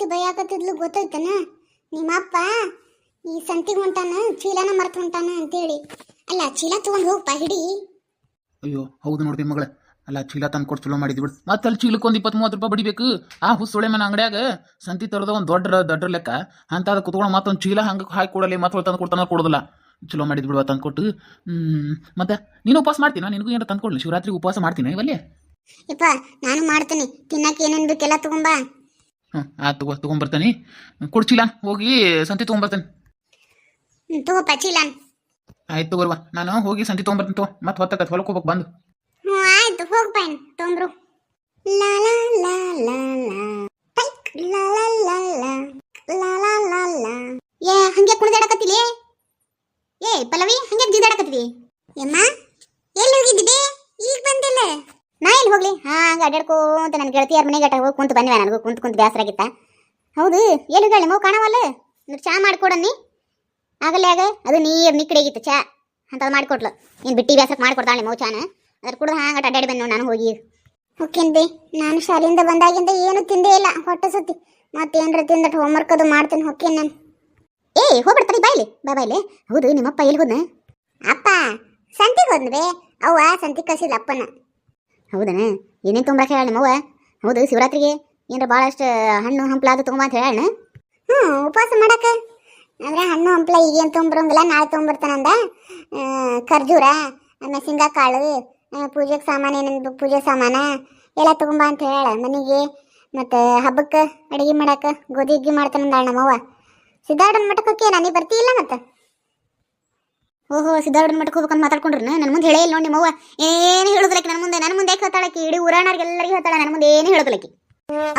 ಪೂರ್ತಿ ಬೈಯಾಕತ್ತಿದ್ಲು ಗೊತ್ತೈತನ? ನಿಮ್ಮಪ್ಪ ಈ ಸಂತಿಗೆ ಹೊಂಟಾನ ಚೀಲನ ಮರ್ತು ಹೊಂಟಾನ ಅಂತೇಳಿ. ಅಲ್ಲ ಚೀಲ ತಗೊಂಡು ಹೋಗಪ್ಪ ಹಿಡಿ. ಅಯ್ಯೋ ಹೌದು ನೋಡ್ರಿ ಮಗಳ. ಅಲ್ಲ ಚೀಲ ತಂದು ಕೊಟ್ಟು ಚಲೋ ಮಾಡಿದ್ವಿ ಬಿಡು. ಮತ್ತೆ ಅಲ್ಲಿ ಚೀಲಕ್ಕೆ ಒಂದು ಇಪ್ಪತ್ತು ಮೂವತ್ತು ರೂಪಾಯಿ ಬಡಿಬೇಕು. ಆ ಹುಸುಳೆ ಮನ ಅಂಗಡಿಯಾಗ ಸಂತಿ ತರದ ಒಂದು ದೊಡ್ಡ ದೊಡ್ಡ ಲೆಕ್ಕ. ಅಂತ ಅದು ಕುತ್ಕೊಂಡು ಮತ್ತೊಂದು ಚೀಲ ಹಂಗೆ ಹಾಕಿ ಕೊಡಲಿ ಮತ್ತೆ ತಂದು ಕೊಡ್ತಾನ ಕೊಡೋದಿಲ್ಲ. ಚಲೋ ಮಾಡಿದ್ ಬಿಡುವ ತಂದು ಕೊಟ್ಟು. ಹ್ಮ್, ಮತ್ತೆ ನೀನು ಉಪವಾಸ ಮಾಡ್ತೀನ? ನಿನಗೂ ಏನಾರ ತಂದು ಕೊಡಲಿ? ಶಿವರಾತ್ರಿ ಉಪವಾಸ ಮಾಡ್ತೀನಿ ಇವಲ್ಲಿ? ಇಪ್ಪ ನಾನು ಮಾಡ್ತೀನಿ. ತಿನ್ನಕ್ಕೆ ಏನೇನು ಬೇಕೆಲ್ಲ ತಗೊಂಬಾ ಹ್ಞೂ ಆಯ್ತು ತಗೋ ತೊಗೊಂಬರ್ತಾನೆ. ಕೊಡು ಚೀಲ ಹೋಗಿ ಸಂತೆ ತೊಗೊಂಬರ್ತಾನೆ. ತಗೋಪ್ಪ ಚೀಲನ್ ಆಯ್ತು ತಗೋರ್ವ ನಾನು ಹೋಗಿ ಸಂತೆ ತೊಗೊಂಬರ್ತೀನಿ ತಗೋ ಮತ್ತೆ ಹೊತ್ತಕತ್ ಹೊಲಕ್ಕೆ ಹೋಗ್ಬೇಕು ಬಂದು. ಹ್ಞೂ ಆಯ್ತು ಹೋಗಪ್ಪ ತೊಗೊಂಬ್ರು. ಲಾಲಾ ಲಾ ಲಾ ಲಾ ಲಾ ಲಾ. ಟೈಕ್ ಲಾ ಲಾ ಲಾ ಲಾ. ಲಾ ಲಾ ಲಾ ಲಾ. ಏ ಹಂಗೆ ಕುಣಿದಾಡಕತ್ತಿಲಿ? ಏ ಪಲ್ಲವಿ ಹಂಗೆ ಜಿದಾಡಕತ್ತಿವಿ ಯಮ್ಮ ಎಲ್ಲಿ ಹೋಗಿದ್ದಿ ಈಗ ಬಂದಿಲ್ಲ. ನಾ ಹಾ ಹೋಗ್ಲಿ ಹಾಂಗ ಅಡ್ಯಾಡ್ಕೋತ ನನ್ನ ಗೆಳತಿಯರ ಮನೆಗೆ ಗಟ್ಟ ಹೋಗಿ ಕುಂತು ಬಂದ್ವಿ ನನಗೂ ಕುಂತು ಕುಂತು ಬೇಸರ ಆಗಿತ್ತ? ಹೌದು ಎಲ್ಲಿ ಹೋಗಿ ಮಗು ಕಾಣವಲ್ಲ? ಚಾ ಮಾಡ್ಕೊಡನ್ನಿ ಆಗಲೇ ಆಗ ಅದು ನೀರು ನಿಕ್ಕಡಿಗಿತ್ತು ಚಾ. ಅಂತದ್ ಮಾಡಿಕೊಟ್ಲು. ನೀನು ಬಿಟ್ಟಿ ಬೇಸಕ್ಕೆ ಮಾಡಿಕೊಡ್ತಾಳೆ ಮೌ ಚಾನ. ಅದ್ರ ಕೂಡ ಹಾಂಗ ಅಡ್ಡಾಡಿ ಬಂದು ನಾನು ಹೋಗಿ. ಓಕೆನ್ ಬಿ ನಾನು ಶಾಲೆಯಿಂದ ಬಂದಾಗಿಂದ ಏನು ತಿಂದೇ ಇಲ್ಲ ಹೊಟ್ಟೆ ಸುತ್ತಿ. ಮತ್ತೇನ್ರ ತಿಂದಟ್ಟು ಹೋಮ್ವರ್ಕ್ ಅದು ಮಾಡ್ತೀನಿ ಹೊಕ್ಕೇನ್ ನಾನು. ಏ ಹೋಗ್ಬಿಡ್ತಾನೆ ಬಾಯ್ಲಿ ಬಾ ಬಾಯ್ಲಿ ಹೌದು ನಿಮ್ಮಪ್ಪ ಎಲ್ಲಿ ಹೋದ್ನ? ಅಪ್ಪ ಸಂತಿಗೆ ಹೋದ್ನವೇ ಅವ್ವ ಸಂತಿ ಕಳ್ಸಿಲ್ಲ ಅಪ್ಪನ. ಹೌದನ? ಏನೇನು ತೊಗೊಂಬರಕ್ಕೆ ಹೇಳ ನಿಮ್ಮವ್ವ? ಹೌದು, ಶಿವರಾತ್ರಿಗೆ ಏನರ ಭಾಳಷ್ಟು ಹಣ್ಣು ಹಂಪ್ಲ ಅದು ತೊಗೊಂಬ ಅಂತ ಹೇಳಣ್ಣ ಹ್ಞೂ ಉಪವಾಸ ಮಾಡಕ. ಅಂದ್ರೆ ಹಣ್ಣು ಹಂಪ್ಲ ಈಗೇನು ತೊಗೊಂಬರಂಗಿಲ್ಲ ನಾಳೆ ತೊಗೊಂಬರ್ತಾನಂದ ಖರ್ಜೂರ ಆಮೇಲೆ ಶೇಂಗಾಕಾಳು ಪೂಜೆಗೆ ಸಾಮಾನು ಏನೇನು ಪೂಜೆ ಸಾಮಾನ ಎಲ್ಲ ತೊಗೊಂಬ ಅಂತ ಹೇಳ ಮನೆಗೆ. ಮತ್ತು ಹಬ್ಬಕ್ಕೆ ಅಡುಗೆ ಮಾಡಕ್ಕೆ ಗೋಧಿ ಅಗ್ಗಿ ಮಾಡ್ತಾನಂದಾಳ ನಮ್ಮವ್ವ. ಸಿದ್ಧಾರ್ಥನ ಮಠಕ್ಕೆ ಹೋಗಿ ನಾನು ಬರ್ತೀಯಿಲ್ಲ ಮತ್ತೆ? ಓಹೋ ಸಿದ್ಧಾರ್ಢನ ಮಠಕ್ಕೆ ಹೋಗ್ಬೇಕಂತ ಮಾತಾಡ್ಕೊಂಡ್ರಿ ನನ್ನ ಮುಂದೆ ಹೇಳೇ ಇಲ್ಲ ನೋಡಿ ನಿಮ್ಮವ್ವ. ಏನು ಹೇಳುದಿಲ್ಲಕ್ಕೆ ನನ್ನ ಮುಂದೆ ನನ್ನ ಮುಂದೆ ಹೇಳ್ತಾಳಕ್ಕೆ ಇಡೀ ಊರಾಣವ್ರಿಗೆಲ್ಲರಿಗೂ ಹೇಳ್ತಾಳೆ ನನ್ನ ಮುಂದೆ ಏನು ಹೇಳುದಿಲ್ಲಕ್ಕೆ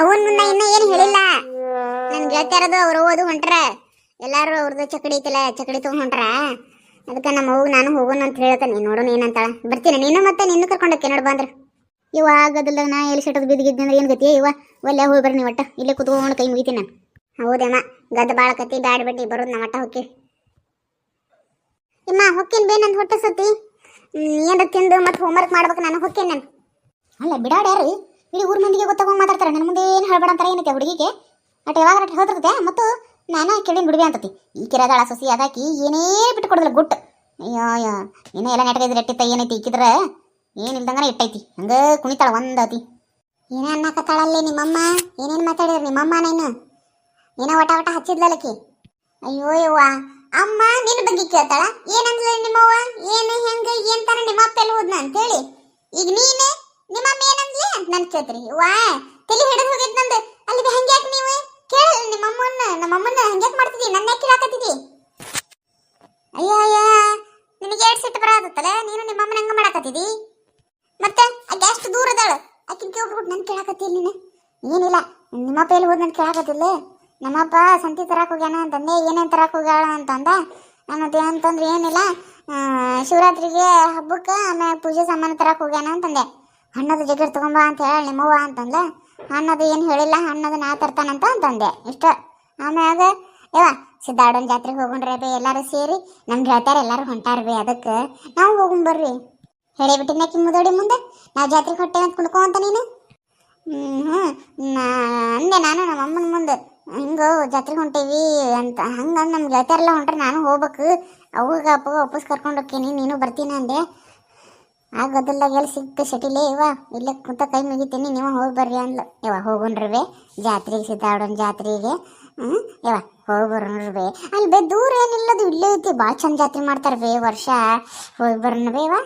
ಅವನ ಮುಂದೆ ಇನ್ನೂ ಏನು ಹೇಳಿಲ್ಲ? ನನ್ನ ಗೆಳತಿಯರದು ಅವ್ರು ಓದು ಹೊಂಟ್ರ. ಎಲ್ಲರೂ ಅವ್ರದ್ದು ಚಕಡಿ ಐತಿಲ್ಲ ಚಕಡಿ ತೊಗೊಂಡು ಹೊಂಟ್ರ. ಅದಕ್ಕೆ ನಮ್ಮ ಅವ್ಗ ನಾನು ಹೋಗೋಣ ಅಂತ ಹೇಳ್ತಾನೆ. ನೋಡೋಣ ಏನಂತಾಳ ಬರ್ತೀನಿ ನೀನು ಮತ್ತೆ ನಿನ್ನ ಕರ್ಕೊಂಡಕ್ಕೆ ನೋಡಿ ಬಂದ್ರ ಇವ ಆಗದಿಲ್ಲ ನಾ ಎಲ್ಲಿ ಸೆಟದ್ ಬಿದ್ದಿದ್ದೆ ಅಂದ್ರೆ ಏನು ಗತಿ? ಇವ ಒಲ್ಲೆ ಹೋಗಿ ಬರ್ರಿ ಒಟ್ಟ. ಇಲ್ಲೇ ಕುತ್ಕೊಂಡು ಕೈ ಮುಗಿತೀನಿ ನಾನು. ಹೌದೇಮ್ಮ. ಗದ್ದ ಬಾಳ ಕತ್ತಿ ಬ್ಯಾಡ್ ಬಿಟ್ಟು ಬರೋದು ನಮ್ಮ ಒಟ್ಟ ಹೊಕ್ಕಿ. ಇಮ್ಮ, ಹೊಕ್ಕೇನ್ ಬೇ ನಂದು ಹೊಟ್ಟೆ ಸತಿ ಏನ್ರ ತಿಂದು ಮತ್ತೆ ಹೋಮ್ವರ್ಕ್ ಮಾಡ್ಬೇಕು ನಾನು, ಹೊಕ್ಕೇನ್ ನಾನು? ಅಲ್ಲ, ಬಿಡಾಡ ಯಾರು ಇಡೀ ಊರ್ ಮಂದಿಗೆ ಗೊತ್ತಾಗೋ ಮಾತಾಡ್ತಾರೆ ನನ್ನ ಮುಂದೆ ಏನು ಹೇಳ್ಬೇಡ ಅಂತಾರೆ ಏನಕ್ಕೆ ಹುಡುಗಿಗೆ? ಅಟ್ ಯಾವಾಗ ಅಟ್ ಹೇಳ್ತಿರ್ತೆ ಮತ್ತು ನಾನು ಕೇಳಿನ ಬಿಡುವೆ ಅಂತತಿ. ಈ ಕಿರದಾಳ ಸೊಸಿ ಅದಾಕಿ ಏನೇ ಬಿಟ್ಟು ಗುಟ್ಟು. ಅಯ್ಯೋ ಅಯ್ಯೋ ಏನೋ ಎಲ್ಲ ನೆಟ್ಗೆ ಇದ್ರೆ ಎಟ್ಟಿತ್ತ ಏನೈತಿ ಏನು ಏನಿಲ್ದಂಗನ ಇಟ್ಟೈತಿ. ಹಂಗ ಕುಣಿತಾಳ ಒಂದತಿ ಏನೇ ಅನ್ನಕತ್ತಾಳಲ್ಲಿ ನಿಮ್ಮಮ್ಮ? ಏನೇನು ಮಾತಾಡಿದ್ರು ನಿಮ್ಮಮ್ಮ ನೀನು ಏನೋ ಒಟ ಒಟ ಹಚ್ಚಿದ್ಲಲ್ಲಕಿ ಅಯ್ಯೋ ಯವ್ವ ಅಮ್ಮ, ನಿನ್ನ ಬಗ್ಗೆ ಕೇಳ್ತಾಳ? ಏನಂದ್ಲ ನಿಮ್ಮವ್ವ? ಏನು, ಹೆಂಗ, ಏನ್ ತರ ನಿಮ್ಮ ಅಪ್ಪ ಎಲ್ಲಿ ಹೋದ್ನ ಅಂತೇಳಿ? ಈಗ ನೀನೆ, ನಿಮ್ಮ ಅಮ್ಮ ಅಂತ ನನ್ ಕೇಳ್ತೀರಿ ವಾ, ತಲೆ ಹಿಡಿದು ಹೋಗಿದ್ ನಂದು. ಅಲ್ಲಿ ಹಂಗ್ಯಾಕ್ ನೀವು? ಕೇಳ ನಿಮ್ಮ ಅಮ್ಮನ್ನ. ನಮ್ಮ ಅಮ್ಮನ್ನ ಹಂಗ್ಯಾಕ್ ಮಾಡ್ತಿದಿ? ನನ್ನ ಯಾಕೆ ಕೇಳಾಕತ್ತಿದಿ ಅಯ್ಯ ಅಯ್ಯ, ನಿನಗೆ ಎರಡು ಸಿಟ್ಟು ಆಗುತ್ತಲ್ಲ ನೀನು ನಿಮ್ಮ ಅಮ್ಮನ ಹಂಗ ಮತ್ತೆ, ಆಕೆ ಗ್ಯಾಸ್ಟ್ ದೂರ ಅದಾಳ. ಆಕಿನ ಕೇಳ್ಬಿಟ್ಟು ನನ್ ಕೇಳಾಕತ್ತಿಲ್ಲ ನೀನು. ಏನಿಲ್ಲ ನಿಮ್ಮಪ್ಪ ಎಲ್ಲಿ ಹೋದ್ ನನ್ ಕೇಳಾಕತ್ತಿಲ್ಲ ನಮ್ಮಪ್ಪ ಸಂತಿ ತರಕ್ಕೆ ಹೋಗ್ಯಾನ ಅಂತಂದೆ ಏನೇನು ತರಾಕ್ ಹೋಗ್ಯಾಳ ಅಂತಂದ ನಾನು ಅದೇನಂತಂದ್ರೆ ಏನಿಲ್ಲ ಶಿವರಾತ್ರಿಗೆ ಹಬ್ಬಕ್ಕೆ ಆಮೇಲೆ ಪೂಜೆ ಸಾಮಾನು ತರಕ್ಕೆ ಹೋಗ್ಯಾನ ಅಂತಂದೆ ಹಣ್ಣದ ಜಗ್ಗರ್ ತಗೊಂಬ ಅಂತ ಹೇಳಿ ನಿಮ್ಮವ್ವ ಅಂತಂದ ಹಣ್ಣದು ಏನು ಹೇಳಿಲ್ಲ, ಹಣ್ಣದು ನಾ ತರ್ತಾನಂತ ಅಂತಂದೆ ಇಷ್ಟ. ಆಮ್ಯಾಗ, ಯವ್ವ, ಸಿದ್ದಾಡೋನ್ ಜಾತ್ರೆಗೆ ಹೋಗೋಣ್ರಿ ಬೇ, ಎಲ್ಲರೂ ಸೇರಿ ನಮ್ಗೆ ಹೇಳ್ತಾರೆ, ಎಲ್ಲಾರು ಹೊಂಟಾರ ಬೇ, ಅದಕ್ಕೆ ನಾವು ಹೋಗೋಣ ಬರ್ರಿ. ಹೇಳಿಬಿಟ್ಟಿನ ಮುದೋಡಿ ಮುಂದೆ? ನಾವು ಜಾತ್ರೆಗೆ ಹೊಟ್ಟೆ ಅಂತ ಕುಡ್ಕೊ ಅಂತ ನೀನು? ಹ್ಞೂ ನಾ, ಅಂದೆ ನಾನು ನಮ್ಮ ಅಮ್ಮನ ಮುಂದೆ. ಹಿಂಗೆ ಜಾತ್ರೆಗೆ ಹೊಂಟೇವಿ ಅಂತ. ಹಂಗೆ ನಮ್ಮ ಗೆಳತಿಯರೆಲ್ಲ ಹೊಂಟ್ರೆ ನಾನು ಹೋಗ್ಬೇಕು. ಅವಾಗ ಅಪ್ಪ ವಾಪಸ್ ಕರ್ಕೊಂಡು ಹೋಗ್ತೀನಿ ನೀನು ಬರ್ತೀನಿ ಅಂದೆ. ಆ ಗದ್ದಲ್ದಾಗ ಎಲ್ಲಿ ಸಿಕ್ತು ಶಟಿಲೇ ಇವ ಇಲ್ಲೇ ಕುಂತ ಕೈ ಮುಗಿತೀನಿ, ನೀವು ಹೋಗಿ ಬರ್ರಿ ಅಂದ್ಲು. ಇವ ಹೋಗೋಣ್ರಿ ಜಾತ್ರೆಗೆ ಸಿದ್ಧಾಡೋಣ ಜಾತ್ರೆಗೆ. ಹ್ಞೂ ಇವ ಹೋಗಿ ಬರೋಣ್ರಿ ಅಲ್ಲಿ ಬೇ ದೂರ ಏನಿಲ್ಲದು, ಇಲ್ಲೇ ಐತಿ ಭಾಳ ಚಂದ ಜಾತ್ರೆ ಮಾಡ್ತಾರೆ ಬೇ ವರ್ಷ. ಹೋಗಿ ಬರೋಣ ನಿಮ್ಮ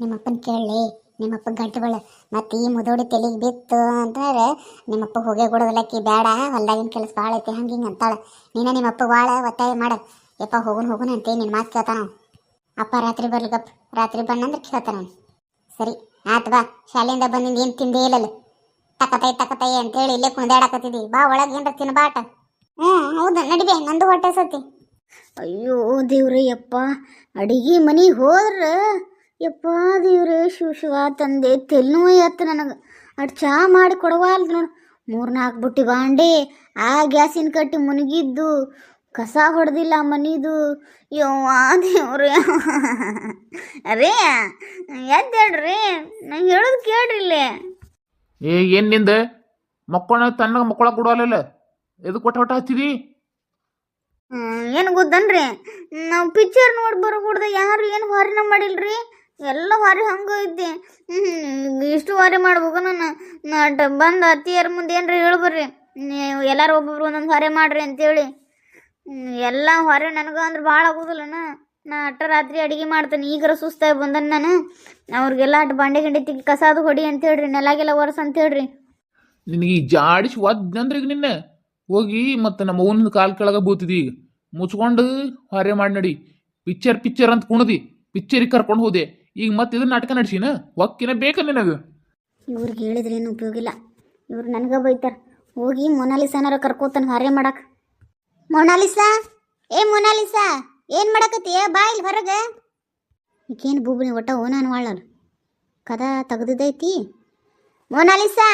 ನಿಮ್ಮಪ್ಪನ ಕೇಳಲಿ. ನಿಮ್ಮಪ್ಪ ಗಂಟುಗಳು, ಮತ್ತೆ ಈ ಮುದೋಡಿ ತಲೆಗೆ ಬಿತ್ತು ಅಂತಂದ್ರೆ, ನಿಮ್ಮಪ್ಪ ಹೋಗೇ ಕೊಡೋದಲ್ಲಕ್ಕಿ ಬೇಡ, ಹೊಲ್ದಾಗಿನ ಕೆಲಸ ಭಾಳ ಐತಿ, ಹಂಗೆ ಹಿಂಗೆ ಅಂತಾಳೆ. ನೀನ ನಿಮ್ಮಪ್ಪ ಭಾಳ ಒತ್ತಾಯ ಮಾಡ. ಯಪ್ಪ ಹೋಗೋನು ಹೋಗೋನು ಅಂತ ನಿನ್ನ ಮಾತು ಕೇಳ್ತಾನ ಅಪ್ಪ ರಾತ್ರಿ ಬರ್ಲಿ ಗಪ್, ರಾತ್ರಿ ಬಂದಂದ್ರೆ ಕೇಳ್ತಾನ. ಸರಿ ಆಯ್ತು ಬಾ, ಶಾಲೆಯಿಂದ ಬಂದಿಂದ ಏನು ತಿಂದೇ ಇಲ್ಲಲ್ಲ. ತಕತೈ ತಕತೈ ಅಂತೇಳಿ ಇಲ್ಲೇ ಕುಣಿದಾಡಕತ್ತಿದ್ದಿ ಬಾ, ಒಳಗೆ ಏನ್ರ ತಿನ್ಬಾಟ. ಹ್ಞೂ ಹೌದು, ನಡಿಬೆ, ನಂದು ಹೊಟ್ಟೆ ಸತಿ ಅಯ್ಯೋ ದೇವ್ರಿ ಯಪ್ಪ ಅಡಿಗೆ ಮನೆಗೆ ಹೋದ್ರ ಯಪ್ಪ ದೇವ್ರೆ ಶಿವ ಶಿವ ತಂದೆ ತೆಲ್ನೋವು ಎತ್ತು ನನಗೆ ಅಟ್ ಚಾ ಮಾಡಿ ಕೊಡವಾಲ್ ನೋಡು. ಮೂರು ನಾಲ್ಕು ಬುಟ್ಟಿ ಬಾಂಡೆ ಆ ಗ್ಯಾಸಿನ ಕಟ್ಟಿ ಮುನುಗಿದ್ದು ಕಸ ಹೊಡೆದಿಲ್ಲ ಮನಿದು. ಯವ್ವ ದೇವ್ರೆ. ಅರೇ ಎದ್ದೇಳ್ರಿ ನಾ ಹೇಳೋದು ಕೇಳ್ರಿ ಇಲ್ಲೇ. ಏ ಏನು ನಿಂದ? ಮಕ್ಕಳ ತನ್ನ ಮಕ್ಕಳ ಕೊಡೋಲ್ಲ ಎದು ಕೊಟ್ಟ ಹೊಟ್ಟ ಹಚ್ಚಿದಿ? ಏನು ಗೊತ್ತನ್ರಿ? ನಾವು ಪಿಕ್ಚರ್ ನೋಡಿ ಬರೋಕೂಡ್ದ ಯಾರು ಏನು ಹೊರನ ಮಾಡಿಲ್ರಿ? ಎಲ್ಲ ಹೊರಿ ಹಂಗೆ ಐತಿ. ಇಷ್ಟು ಹೊರಿ ಮಾಡ್ಬೇಕು ನಾನು ನಟ ಬಂದು ಅತ್ತಿಯರ ಮುಂದೆ ಏನ್ರಿ ಹೇಳ್ಬರ್ರಿ ನೀವು ಎಲ್ಲಾರು ಒಬ್ಬೊಬ್ರು ಒಂದೊಂದು ಹೊರೆ ಮಾಡ್ರಿ ಅಂತೇಳಿ. ಎಲ್ಲ ಹೊರೆ ನನಗೆ ಅಂದ್ರೆ ಭಾಳ ಆಗೋದಿಲ್ಲನ ನಾ ಅಟ್ಟ ರಾತ್ರಿ ಅಡಿಗೆ ಮಾಡ್ತೇನೆ, ಈಗರ ಸುಸ್ತಾಗಿ ಬಂದನ್ ನಾನು. ಅವ್ರಿಗೆಲ್ಲ ಅಟ್ ಬಾಂಡೆ ಗಿಂಡೆ ತಿಕ್ಕಿ ಕಸಾದು ಹೊಡಿ ಅಂತ ಹೇಳ್ರಿ ನೆಲಾಗೆಲ್ಲ ಒರೆಸ್ ಅಂತ ಹೇಳ್ರಿ ನಿನಗೆ ಈ ಜಾಡಿಸಿ ಒದ್ದಂದ್ರೆ ಈಗ ನಿನ್ನೆ. ಹೋಗಿ ಮತ್ತೆ ನಮ್ಮ ಅವನ ಕಾಲ್ ಕೆಳಗೆ ಬೂತಿದಿ. ಈಗ ಮುಚ್ಕೊಂಡು ಹೊರೆ ಮಾಡಿ ನಡಿ. ಪಿಕ್ಚರ್ ಪಿಕ್ಚರ್ ಅಂತ ಕುಣದಿ. ಪಿಕ್ಚರಿಗೆ ಕರ್ಕೊಂಡು ಹೋದೆ. ಈಗ ಮತ್ತೆ ಇದನ್ನ ನಾಟಕ ನಡ್ಸಿನ? ಒಕ್ಕಿನ ಬೇಕ ನಿನಗೆ? ಇವ್ರಿಗೆ ಹೇಳಿದ್ರೆ ಏನು ಉಪಯೋಗ ಇಲ್ಲ. ಇವ್ರು ನನಗೆ ಬೈತಾರೆ. ಹೋಗಿ ಮೊನಾಲಿಸಾನಾರ ಕರ್ಕೋತಾನೆ ಹಾರೆ ಮಾಡಕ್. ಮೊನಾಲಿಸಾ? ಏ ಮೊನಾಲಿಸಾ, ಏನು ಮಾಡಕತ್ತೀಯ? ಬಾ ಇಲ್ಲಿ ಹೊರಗ. ಈಗೇನು ಬೂಬನಿ ಒಟ್ಟ ನಾನು ವಾಳಲ್ಲ ಕದ ತೆಗ್ದಿದ್ದೈತಿ ಮೊನಾಲಿಸಾ?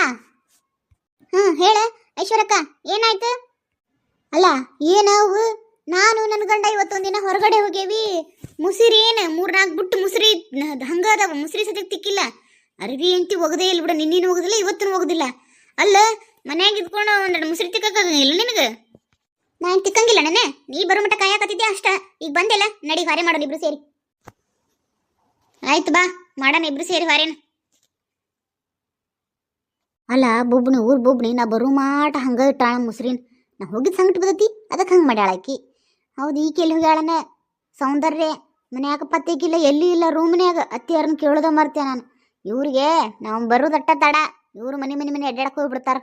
ಹ್ಞೂ ಹೇಳ. ಐಶ್ವರಕ್ಕ, ಏನಾಯ್ತು? ಅಲ್ಲ ಏನವು ನಾನು ನನ್ನ ಗಂಡ ಇವತ್ತೊಂದು ದಿನ ಹೊರಗಡೆ ಹೋಗೇವಿ. ಮುಸಿರಿ ಏನು ಮೂರ್ನಾಲ್ಕು ಬಿಟ್ಟು ಮುಸಿರಿ ಹಂಗ ಅದಾವ, ಮುಸಿರಿ ಸದ್ಯಕ್ಕೆ ತಿಕ್ಕಿಲ್ಲ. ಅರಿವಿ ಅಂತಿ ಹೋಗದೇ ಇಲ್ಲ ಬಿಡ, ನಿನ್ನೇನು ಹೋಗುದಿಲ್ಲ ಇವತ್ತೂ ಹೋಗುದಿಲ್ಲ. ಅಲ್ಲ, ಮನ್ಯಾಗ ಇದ್ಕೊಂಡು ಒಂದೆರಡು ಮುಸ್ರಿ ಇಲ್ಲ ನಿನಗೆ? ನಾನು ತಿಕ್ಕಂಗಿಲ್ಲ ನೆನೆ, ನೀ ಬರೋ ಮಟ್ಟ ಕಾಯಕತ್ತಿದ್ದೆ ಅಷ್ಟ? ಈಗ ಬಂದೆಲ್ಲ, ನಡಿ ಹೊರೆ ಮಾಡೋಣ ಇಬ್ರು ಸೇರಿ. ಆಯ್ತು ಬಾ, ಮಾಡೋಣ ಇಬ್ರು ಸೇರಿ ಹೊರೇನ. ಅಲ್ಲ, ಬೊಬ್ಬನಿ, ಊರ್ ಬೊಬ್ಬನಿ, ನಾ ಬರೋ ಮಾಟ ಹಂಗ ಇಟ್ಟಾಳ ಮುಸ್ರಿನ್. ನಾ ಹೋಗಿದ್ ಸಂಗಟ ಬದತಿ ಅದಕ್ಕೆ ಹಂಗೆ ಮಾಡ್ಯಾಳ ಆಕಿ. ಹೌದು, ಈ ಎಲ್ಲಿ ಹೋಗ್ಯಾಳನ ಸೌಂದರ್ಯ ಮನ್ಯಾಗ ಪತ್ತಿಕ್ಕಿಲ್ಲ ಎಲ್ಲಿ ಇಲ್ಲ, ರೂಮ್ನ್ಯಾಗ ಅತ್ತಿಯಾರನ್ನ ಕೇಳೋದ ಮರ್ತೆ ನಾನು. ಇವ್ರಿಗೆ ನಾವು ಬರೋದಟ್ಟ ತಡ, ಇವ್ರು ಮನೆ ಮನೆ ಮನೆ ಅಡ್ಡಾಡಕ್ಕೆ ಹೋಗ್ಬಿಡ್ತಾರ.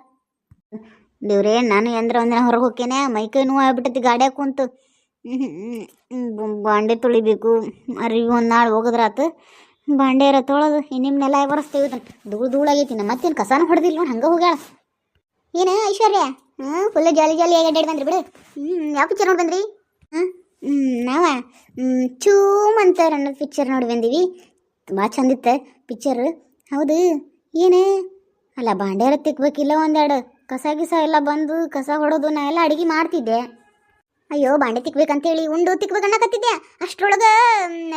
ದೇವ್ರೇ, ನಾನು ಎಂದ್ರ ಒಂದಿನ ಹೊರಗೆ ಹೋಗ್ತೇನೆ ಮೈಕೈ ನೋವು ಆಗ್ಬಿಟ್ಟೈತಿ ಗಾಡ್ಯಾಗ ಕುಂತು. ಬಾಂಡೆ ತೊಳಿಬೇಕು. ಅರಿವಿ ಒಂದು ನಾಳೆ ಬಾಂಡೆ ಬಾಂಡೆರ ತೊಳೆದು ಇನ್ನಿಮ್ನೆಲ್ಲ ಒರೆಸ್ತೇವೆ ಧೂಳು ಧೂಳಾಗೈತಿ ನಮ್ಮ ಮತ್ತೇನು ಕಸಾನು ಹೊಡೆದಿಲ್ಲ ನೋಡಿ, ಹಂಗೆ ಹೋಗ್ಯಾಳ. ಏನು ಐಶ್ವರ್ಯ? ಹ್ಞೂ ಫುಲ್ ಜಾಲಿ ಜಾಲಿ ಆಗಿ ಅಡ್ಡಾಡಿ ಬಂದ್ರಿ ಬಿಡು. ಹ್ಞೂ ಯಾವ ಪಿಕ್ಚರ್ ನೋಡಿ ಬಂದ್ರಿ? ಹಾಂ ನಾವ? ಚೂಮ್ ಅಂತ ಅನ್ನೋ ಪಿಕ್ಚರ್ ನೋಡಿ ಬಂದೀವಿ. ಭಾಳ ಚಂದಿತ್ತ ಪಿಕ್ಚರ್ ಹೌದು. ಏನೇ? ಅಲ್ಲ ಬಾಂಡ್ಯಾರ ತಿಕ್ಬೇಕಿಲ್ಲ ಒಂದೆರಡು. ಕಸ ಗಿಸ ಎಲ್ಲ ಬಂದು ಕಸ ಹೊಡೋದು, ನಾ ಎಲ್ಲ ಅಡಿಗೆ ಮಾಡ್ತಿದ್ದೆ. ಅಯ್ಯೋ, ಬಾಂಡೆ ತಿಕ್ಬೇಕಂತೇಳಿ ಉಂಡು ತಿಕ್ಬೇಕನ್ನಕತ್ತಿದ್ದೆ ಅಷ್ಟರೊಳಗೆ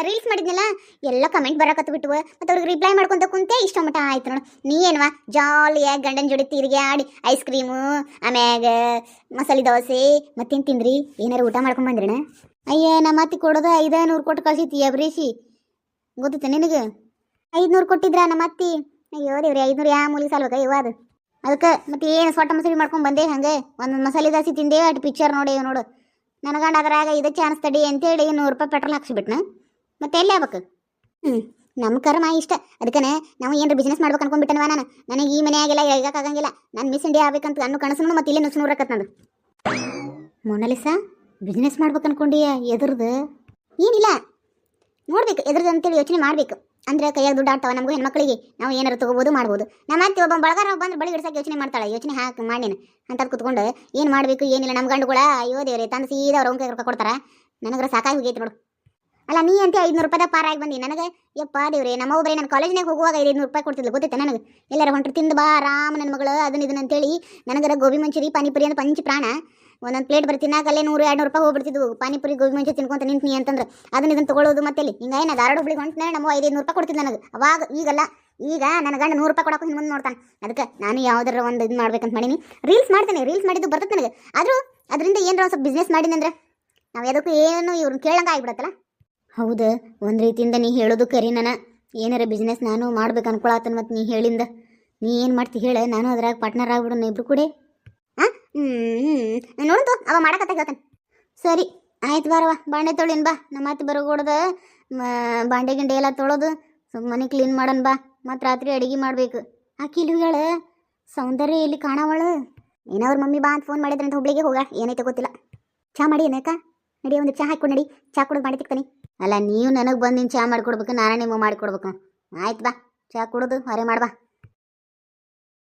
ರೀಲ್ಸ್ ಮಾಡಿದ್ನಲ್ಲ, ಎಲ್ಲ ಕಮೆಂಟ್ ಬರಕತ್ತು ಬಿಟ್ಟು ಮತ್ತೆ ಅವ್ರಿಗೆ ರಿಪ್ಲೈ ಮಾಡ್ಕೊಂತ ಕುಂತೆ, ಇಷ್ಟ ಮಟ ಆಯ್ತು ನೋಡು. ನೀ ಏನವ ಜಾಲಿಯಾಗಿ ಗಂಡನ ಜೋಡಿ ತಿರುಗಿ ಆಡಿ ಐಸ್ ಕ್ರೀಮು ಆಮ್ಯಾಗ ಮಸಾಲೆ ದೋಸೆ, ಮತ್ತೇನು ತಿಂದ್ರಿ? ಏನಾರು ಊಟ ಮಾಡ್ಕೊಂಡ್ ಬಂದ್ರಣ ಅಯ್ಯ ನಮ್ಮ ಅತ್ತಿ ಕೊಡೋದ ಐದ ನೂರು ಕೊಟ್ಟು ಕಳ್ಸಿತಿ ಅಬ್ರೇಶಿ. ಗೊತ್ತಿತ್ತ ನಿನಗೆ? ಐದ್ನೂರು ಕೊಟ್ಟಿದ್ರ ನಮ್ಮ ಅತ್ತಿ ಅಯ್ಯೋ, ದೇವ್ರಿ, ಐದುನೂರು ಯಾವ ಮೂಲಿ ಸಾಲ್ಬೇಕ ಇವ ಅದು. ಅದಕ್ಕೆ ಮತ್ತೆ ಏನು ಸೊಟ್ಟ ಮಸಾಲೆ ಮಾಡ್ಕೊಂಡು ಬಂದೆ ಹಂಗೆ? ಒಂದು ಮಸಾಲೆ ದಾಸಿ ತಿಂದೆ, ಅಟ್ ಪಿಕ್ಚರ್ ನೋಡಿ ನೋಡು. ನನಗಂಡ ಅದ್ರಾಗ ಇದು ಚಾನ್ಸ್ ತಡಿ ಅಂತೇಳಿ ನೂರು ರೂಪಾಯಿ ಪೆಟ್ರೋಲ್ ಹಾಕ್ಸಿಬಿಟ್ನ. ಮತ್ತೆ ಎಲ್ಲಿ ಆಗ್ಬೇಕು? ಹ್ಞೂ ನಮ್ಮ ಕರ್ಮ ಇಷ್ಟ. ಅದಕ್ಕೆ ನಾವು ಏನಾರ ಬಿಸ್ನೆಸ್ ಮಾಡ್ಬೇಕು ಅನ್ಕೊಂಡ್ಬಿಟ್ಟನವ ನಾನು. ನನಗೆ ಈ ಮನೆ ಆಗಿಲ್ಲ ಆಗಂಗಿಲ್ಲ. ನಾನು ಮಿಸ್ ಇಂಡಿಯಾ ಆಗ್ಬೇಕಂತ ಅನ್ನೋ ಕನಸು ಮತ್ತೆ ಇಲ್ಲೇ ನುಸು ನೂರಕತ್ ನಂದು. ಮೊನಲಿಸಾ ಬಿಸ್ನೆಸ್ ಮಾಡ್ಬೇಕು ಅನ್ಕೊಂಡಿಯ ಎದುರ್ದು? ಏನಿಲ್ಲ. ನೋಡ್ಬೇಕು ಎದ್ರದ್ದು ಅಂತೇಳಿ ಯೋಚನೆ ಮಾಡ್ಬೇಕು. ಅಂದ್ರೆ ಕೈಯಾಗ ದುಡ್ಡು ಆಡ್ತಾವ ನಮಗೂ ಹೆಣ್ಮಕ್ಳಿಗೆ, ನಾವು ಏನಾರು ತಗೋಬೋದು, ಮಾಡ್ಬೋದು. ನಮ್ಮ ಅತ್ತೆ ಒಬ್ಬ ಬಳಗಾರ ಬಂದ್ರೆ ಬಳಿ ಹಿಡ್ಸಕ್ಕೆ ಯೋಚನೆ ಮಾಡ್ತಾಳೆ. ಯೋಚನೆ ಹಾಕಿ ಮಾಡಿನ ಅಂತ ಕುತ್ಕೊಂಡು, ಏನು ಮಾಡಬೇಕು, ಏನಿಲ್ಲ ನಮ್ಮ ಗಂಡುಗಳ, ಅಯ್ಯೋ ದೇವ್ರೆ, ತಂದು ಸೀದಾ ಅವ್ರ ಕೈ ರೊಕ್ಕ ಕೊಡ್ತಾರ. ನನಗ್ರ ಸಾಕಾಗಿ ಹೋಗೈತೆ ನೋಡು. ಅಲ್ಲ, ನೀ ಅಂತ ಐದುನೂರು ರೂಪಾಯಿದಾಗ ಪಾರಾಗಿ ಬಂದಿ. ನನಗೆ, ಯಪ್ಪ ದೇವ್ರೆ, ನಮ್ಮ ಒಬ್ಬರೇ ನಾನು ಕಾಲೇಜ್ನಾಗ ಹೋಗುವಾಗ ಐದುನೂರು ರೂಪಾಯಿ ಕೊಡ್ತಿದ್ಲು. ಗೊತ್ತೈತೆ ನನಗೆ? ಎಲ್ಲರ ಹೊಂಟ್ರು ತಿಂದು ಬಾ ಆರಾಮ್ ನನ್ನ ಮಗಳು ಅದನ್ನ ಇದನ್ನ ಅಂತೇಳಿ. ನನಗರ ಗೋಬಿ ಮಂಚೂರಿ, ಪಾನಿಪುರಿ ಅಂತ ಪಂಚ ಪ್ರಾಣ. ಒಂದೊಂದು ಪ್ಲೇಟ್ ಬರೀ ತಿನ್ನಾಕ ಅಲ್ಲೇ ನೂರು ಎರಡು ರೂಪಾಯಿ ಹೋಗ್ಬಿಡ್ತಿದ್ವು. ಪಾನಿಪುರಿ, ಗೋಬಿ ಮಂಚೂರಿ ತಿನ್ಕೊಂತ ನಿಂತ್ನಿ ಅಂತಂದ್ರೆ. ಅದನ್ನ ಇದನ್ನ ತಗೊಳ್ಳೋದು ಮತ್ತೆ ಇಲ್ಲಿ ಹಿಂಗಾಗಿ ಧಾರವಾಡ ಹುಬ್ಳಿಗೆ ಹೊಂಟನೇ ನಮ್ಮ ಐದು ನೂರು ರೂಪಾಯಿ ಕೊಡ್ತಿದ್ದೆ ನನಗೆ. ಅವಾಗ, ಈಗಲ್ಲ. ಈಗ ನನ್ನ ಗಂಡ ನೂರು ರೂಪಾಯಿ ಕೊಡಕ್ಕೆ ಮುಂದೆ ನೋಡ್ತಾನೆ. ಅದಕ್ಕೆ ನಾನು ಯಾವ್ದಾರ ಒಂದು ಇದು ಮಾಡ್ಬೇಕಂತ ಮಾಡೀನಿ. ರೀಲ್ಸ್ ಮಾಡ್ತೇನೆ. ರೀಲ್ಸ್ ಮಾಡಿದ್ದು ಬರ್ತದೆ ನನಗೆ. ಆದರೂ ಅದರಿಂದ ಏನಾರ ಒಂದು ಸ್ವಲ್ಪ ಬಿಸ್ನೆಸ್ ಮಾಡಿನಂದ್ರೆ ನಾವು ಯಾವುದಕ್ಕೂ ಏನು ಇವ್ರನ್ನ ಕೇಳಂಗ ಆಗಿಬಿಡತ್ತಲ್ಲ? ಹೌದು. ಒಂದು ರೀತಿಯಿಂದ ನೀ ಹೇಳೋದು ಕರಿ ನಾನು. ಏನಾರ ಬಿಸ್ನೆಸ್ ನಾನು ಮಾಡ್ಬೇಕು ಅನ್ಕೊಳತ್ತನ ಮತ್ತು ನೀ ಹೇಳಿಂದ. ನೀ ಏನು ಮಾಡ್ತಿ ಹೇಳ? ನಾನು ಅದ್ರಾಗ ಪಾರ್ಟ್ನರ್ ಆಗ್ಬಿಡೋಣ ಇಬ್ರು ಕೂಡ. ಹ್ಞೂ ನೋಡು ಅವ ಮಾಡಕತ್ತ ಹೇಳ್ತಾನೆ. ಸರಿ, ಆಯ್ತು ಬಾರವ ಬಾಂಡೆ ತೊಳಿನ್ ಬಾ. ನಮ್ಮ ಅತ್ತೆ ಬರಗೂಡದ ಬಾಂಡೆ ಗಿಂಡೆ ಎಲ್ಲ ತೊಳೋದು. ಸುಮ್ಮನೆ ಮನೆ ಕ್ಲೀನ್ ಮಾಡೋಣ ಬಾ. ಮತ್ತು ರಾತ್ರಿ ಅಡಿಗೆ ಮಾಡಬೇಕು. ಆ ಕಿಲುಗಳ, ಸೌಂದರ್ಯ ಇಲ್ಲಿ ಕಾಣವಳು? ಏನವ್ರ ಮಮ್ಮಿ ಬಾ ಅಂತ ಫೋನ್ ಮಾಡಿದ್ರೆ ಅಂತ ಹುಬ್ಳಿಗೆ ಹೋಗ. ಏನೈತೆ ಗೊತ್ತಿಲ್ಲ. ಚಾ ಮಾಡಿ ಏನಕ್ಕ ನಡಿ, ಒಂದು ಚಾ ಹಾಕ್ಕೊಂಡು ನಡಿ. ಚಾ ಕುಡಿದು ಮಾಡಿ ತಿಕ್ತಾನೆ. ಅಲ್ಲ, ನೀವು ನನಗೆ ಬಂದು ಚಾ ಮಾಡಿಕೊಡ್ಬೇಕು, ನಾನೇ ನಿಮಗೆ ಮಾಡಿಕೊಡ್ಬೇಕು. ಆಯ್ತು ಬಾ. ಚಾ ಕುಡಿದು, ಹೊರೆ ಮಾಡ್ಬಾ